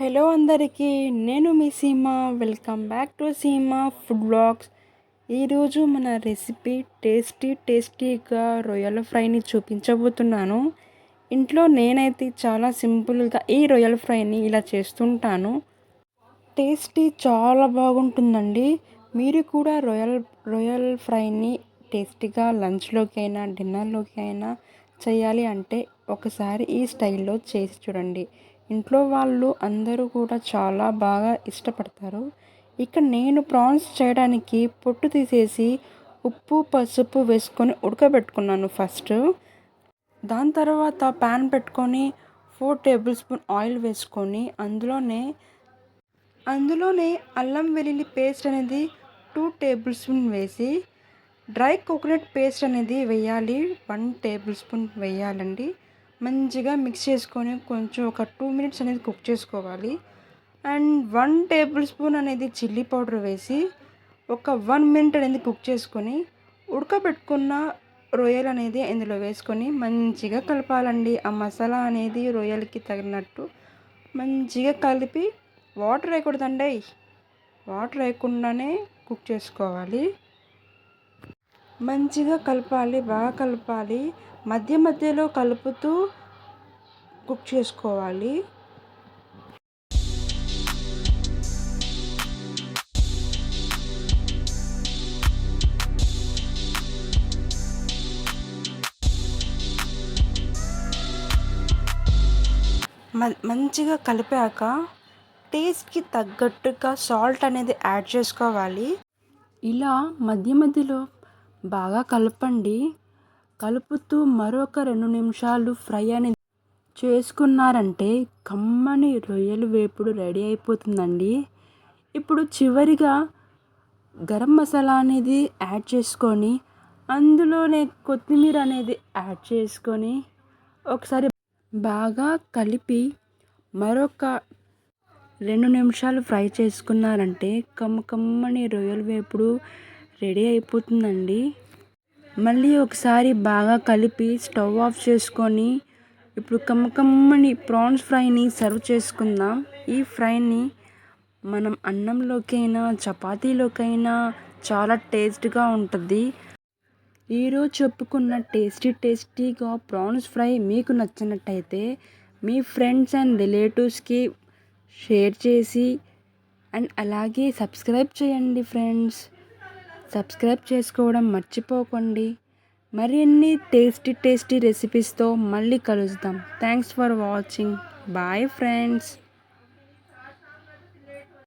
Hello అందరికీ నేను మీ Seema. Welcome back to Seema food blogs. ఈరోజు మన రెసిపీ టేస్టీ టేస్టీగా రొయ్యల ఫ్రైని చూపించబోతున్నాను. ఇంట్లో నేనైతే చాలా సింపుల్గా ఈ రొయ్యల ఫ్రైని ఇలా చేస్తుంటాను. టేస్టీ చాలా బాగుంటుందండి. మీరు కూడా రొయ్యల్ రొయ్యల్ ఫ్రైని టేస్టీగా లంచ్లోకి అయినా డిన్నర్లోకి అయినా చేయాలి అంటే ఒకసారి ఈ స్టైల్లో చేసి చూడండి. ఇంట్లో వాళ్ళు అందరూ కూడా చాలా బాగా ఇష్టపడతారు. ఇక నేను ప్రాన్స్ చేయడానికి పొట్టు తీసేసి ఉప్పు పసుపు వేసుకొని ఉడకబెట్టుకున్నాను ఫస్ట్. దాని తర్వాత ప్యాన్ పెట్టుకొని ఫోర్ టేబుల్ స్పూన్ ఆయిల్ వేసుకొని అందులోనే అందులోనే అల్లం వెల్లుల్లి పేస్ట్ అనేది టూ టేబుల్ స్పూన్ వేసి డ్రై కోకోనట్ పేస్ట్ అనేది వేయాలి. వన్ టేబుల్ స్పూన్ వేయాలండి. మంచిగా మిక్స్ చేసుకొని కొంచెం ఒక టూ మినిట్స్ అనేది కుక్ చేసుకోవాలి. అండ్ వన్ టేబుల్ స్పూన్ అనేది చిల్లీ పౌడర్ వేసి ఒక వన్ మినిట్ అనేది కుక్ చేసుకొని ఉడకబెట్టుకున్న రొయ్యలు అనేది ఇందులో వేసుకొని మంచిగా కలపాలండి. ఆ మసాలా అనేది రొయ్యలకి తగినట్టు మంచిగా కలిపి వాటర్ వేయకూడదండి. వాటర్ వేయకుండానే కుక్ చేసుకోవాలి. మంచిగా కలపాలి బాగా కలపాలి. మధ్య మధ్యలో కలుపుతూ కుక్ చేసుకోవాలి. మంచిగా కలిపాక టేస్ట్కి తగ్గట్టుగా సాల్ట్ అనేది యాడ్ చేసుకోవాలి. ఇలా మధ్య మధ్యలో బాగా కలపండి. కలుపుతూ మరొక రెండు నిమిషాలు ఫ్రై అనేది చేసుకున్నారంటే కమ్మని రొయ్యలు వేపుడు రెడీ అయిపోతుందండి. ఇప్పుడు చివరిగా గరం మసాలా అనేది యాడ్ చేసుకొని అందులోనే కొత్తిమీర అనేది యాడ్ చేసుకొని ఒకసారి బాగా కలిపి మరొక రెండు నిమిషాలు ఫ్రై చేసుకున్నారంటే కమ్మ కమ్మని రొయ్యల వేపుడు రెడీ అయిపోతుందండి. మళ్ళీ ఒకసారి బాగా కలిపి స్టవ్ ఆఫ్ చేసుకొని ఇప్పుడు కమ్మకమ్మని ప్రాన్స్ ఫ్రైని సర్వ్ చేసుకుందాం. ఈ ఫ్రైని మనం అన్నంలోకైనా చపాతీలోకైనా చాలా టేస్ట్గా ఉంటుంది. ఈరోజు చెప్పుకున్న టేస్టీ టేస్టీగా ప్రాన్స్ ఫ్రై మీకు నచ్చినట్టయితే మీ ఫ్రెండ్స్ అండ్ రిలేటివ్స్కి షేర్ చేసి అండ్ అలాగే సబ్స్క్రైబ్ చేయండి ఫ్రెండ్స్. సబ్స్క్రైబ్ చేసుకోవడం మర్చిపోకండి. మరిన్ని టేస్టీ టేస్టీ రెసిపీస్తో మళ్ళీ కలుద్దాం. Thanks for watching bye friends